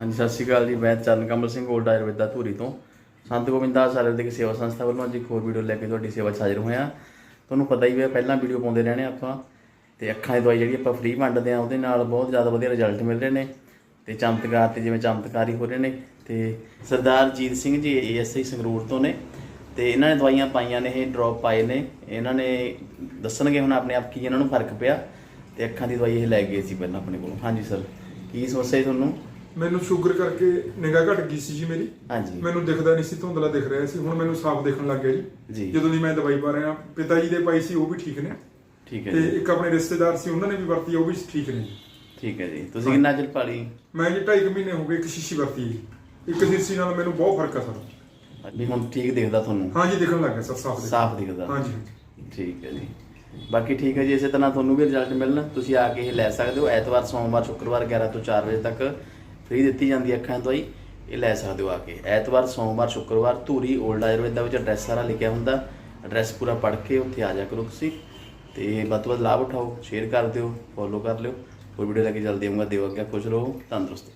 ਹਾਂਜੀ, ਸਤਿ ਸ਼੍ਰੀ ਅਕਾਲ ਜੀ। ਮੈਂ ਚਰਨ ਕਮਲ ਸਿੰਘ ਓਲਡ ਆਯੁਰਵੇਦਾ ਧੂਰੀ ਤੋਂ। ਸੰਤ ਗੋਬਿੰਦਾਸ ਆਯੁਰਵੈਦਿਕ ਸੇਵਾ ਸੰਸਥਾ ਵੱਲੋਂ ਅੱਜ ਇੱਕ ਹੋਰ ਵੀਡੀਓ ਲੈ ਕੇ ਤੁਹਾਡੀ ਸੇਵਾ 'ਚ ਹਾਜ਼ਰ ਹੋਇਆ ਤੁਹਾਨੂੰ ਪਤਾ ਹੀ ਹੈ, ਪਹਿਲਾਂ ਵੀਡੀਓ ਪਾਉਂਦੇ ਰਹਿਣੇ ਆਪਾਂ। ਤੇ ਅੱਖਾਂ ਦੀ ਦਵਾਈ ਜਿਹੜੀ ਆਪਾਂ ਫ੍ਰੀ ਵੰਡਦੇ ਆ ਉਹਦੇ ਨਾਲ ਬਹੁਤ ਜ਼ਿਆਦਾ ਵਧੀਆ ਰਿਜ਼ਲਟ ਮਿਲ ਰਹੇ ਨੇ। ਤੇ ਚਮਤਕਾਰ ਤੇ ਜਿਵੇਂ ਚਮਤਕਾਰੀ ਹੋ ਰਹੇ ਨੇ। ਤੇ ਸਰਦਾਰ ਜੀਤ ਸਿੰਘ ਜੀ ਏਐਸਆਈ ਸੰਗਰੂਰ ਤੋਂ ਨੇ। ਤੇ ਇਹਨਾਂ ਨੇ ਦਵਾਈਆਂ ਪਾਈਆਂ ਨੇ, ਇਹ ਡ੍ਰੌਪ ਪਾਏ ਨੇ। ਇਹਨਾਂ ਨੇ ਦੱਸਣਗੇ ਹੁਣ ਆਪਣੇ ਆਪ ਕੀ ਇਹਨਾਂ ਨੂੰ ਫ਼ਰਕ ਪਿਆ। ਤੇ ਅੱਖਾਂ ਦੀ ਦਵਾਈ ਇਹ ਲੈ ਗਏ ਸੀ ਪਹਿਲਾਂ ਆਪਣੇ ਕੋਲੋਂ। ਹਾਂਜੀ ਸਰ ਕੀ ਸਮੱਸਿਆ ਸੀ ਤੁਹਾਨੂੰ? ਮੈਨੂੰ ਸ਼ੂਗਰ ਕਰਕੇ ਨਿਗਾਹ ਘਟ ਗਈ ਸੀ ਜੀ ਮੇਰੀ। ਹਾਂਜੀ। ਮੈਨੂੰ ਦਿਖਦਾ ਨਹੀਂ ਸੀ ਧੁੰਦਲਾ ਦਿਖ ਰਿਹਾ ਸੀ। ਹੁਣ ਮੈਨੂੰ ਸਾਫ਼ ਦਿਖਣ ਲੱਗ ਗਿਆ ਜੀ। ਜੀ। ਜਦੋਂ ਦੀ ਮੈਂ ਦਵਾਈ ਪਾ ਰਿਹਾ ਪਿਤਾ ਜੀ ਦੇ ਪਾਈ ਸੀ ਉਹ ਵੀ ਠੀਕ ਨੇ। ਠੀਕ ਹੈ ਤੇ ਜੀ। ਇੱਕ ਆਪਣੇ ਰਿਸ਼ਤੇਦਾਰ ਸੀ ਉਹਨਾਂ ਨੇ ਵੀ ਵਰਤੀ ਉਹ ਵੀ ਠੀਕ ਨੇ ਜੀ। ਠੀਕ ਹੈ ਜੀ। ਤੁਸੀਂ ਕਿੰਨਾ ਚਿਰ ਪਾਲੀ? ਮੈਂ ਜੀ 2.5 ਮਹੀਨੇ ਹੋ ਗਏ ਇੱਕ ਸ਼ੀਸ਼ੀ ਵਰਤੀ ਜੀ। ਇੱਕ ਸ਼ੀਸ਼ੀ ਨਾਲ ਮੈਨੂੰ ਬਹੁਤ ਫ਼ਰਕ ਆ ਸਰ। ਵੀ ਹੁਣ ਠੀਕ ਦਿਖਦਾ ਤੁਹਾਨੂੰ? ਹਾਂ ਜੀ ਦਿਖਣ ਲੱਗ ਗਿਆ ਸਰ ਸਾਫ਼ ਦਿਖ- ਸਾਫ਼ ਦਿਖਦਾ। ਹਾਂ ਜੀ ਹਾਂਜੀ। ਠੀਕ ਹੈ ਜੀ। ਬਾਕੀ ਠੀਕ ਹੈ ਜੀ ਇਸੇ ਤਰ੍ਹਾਂ ਤੁਹਾਨੂੰ ਵੀ ਰਿਜ਼ਲਟ ਮਿਲਣ। ਤੁਸੀਂ ਆ ਕੇ ਇਹ ਲੈ ਸਕਦੇ ਹੋ। ਐਤਵਾਰ ਸੋਮਵਾਰ ਸ਼ੁੱਕਰਵਾਰ 11 ਤੋਂ 4 ਵਜੇ ਤੱਕ ਫ੍ਰੀ ਦਿੱਤੀ ਜਾਂਦੀ ਹੈ ਅੱਖਾਂ ਦੀ ਦਵਾਈ ਇਹ ਲੈ ਸਕਦੇ ਹੋ ਆ ਕੇ। ਐਤਵਾਰ, ਸੋਮਵਾਰ, ਸ਼ੁੱਕਰਵਾਰ, ਧੂਰੀ, ਓਲਡ ਦਾ ਵਿੱਚ ਐਡਰੈਸ ਸਾਰਾ ਲਿਖਿਆ ਹੁੰਦਾ। ਐਡਰੈਸ ਪੂਰਾ ਪੜ੍ਹ ਕੇ ਉੱਥੇ ਆ ਜਾ ਕਰੋ ਤੁਸੀਂ। ਤੇ ਵੱਧ ਤੋਂ ਵੱਧ ਲਾਭ ਉਠਾਓ ਸ਼ੇਅਰ ਕਰ ਦਿਓ ਫੋਲੋ ਕਰ ਲਿਓ। ਕੋਈ ਵੀਡੀਓ ਲੈ ਕੇ ਜਲਦੀ ਆਉਂਗਾ ਦਿਓ ਅੱਗੇ, ਖੁਸ਼ ਰਹੋ, ਤੰਦਰੁਸਤ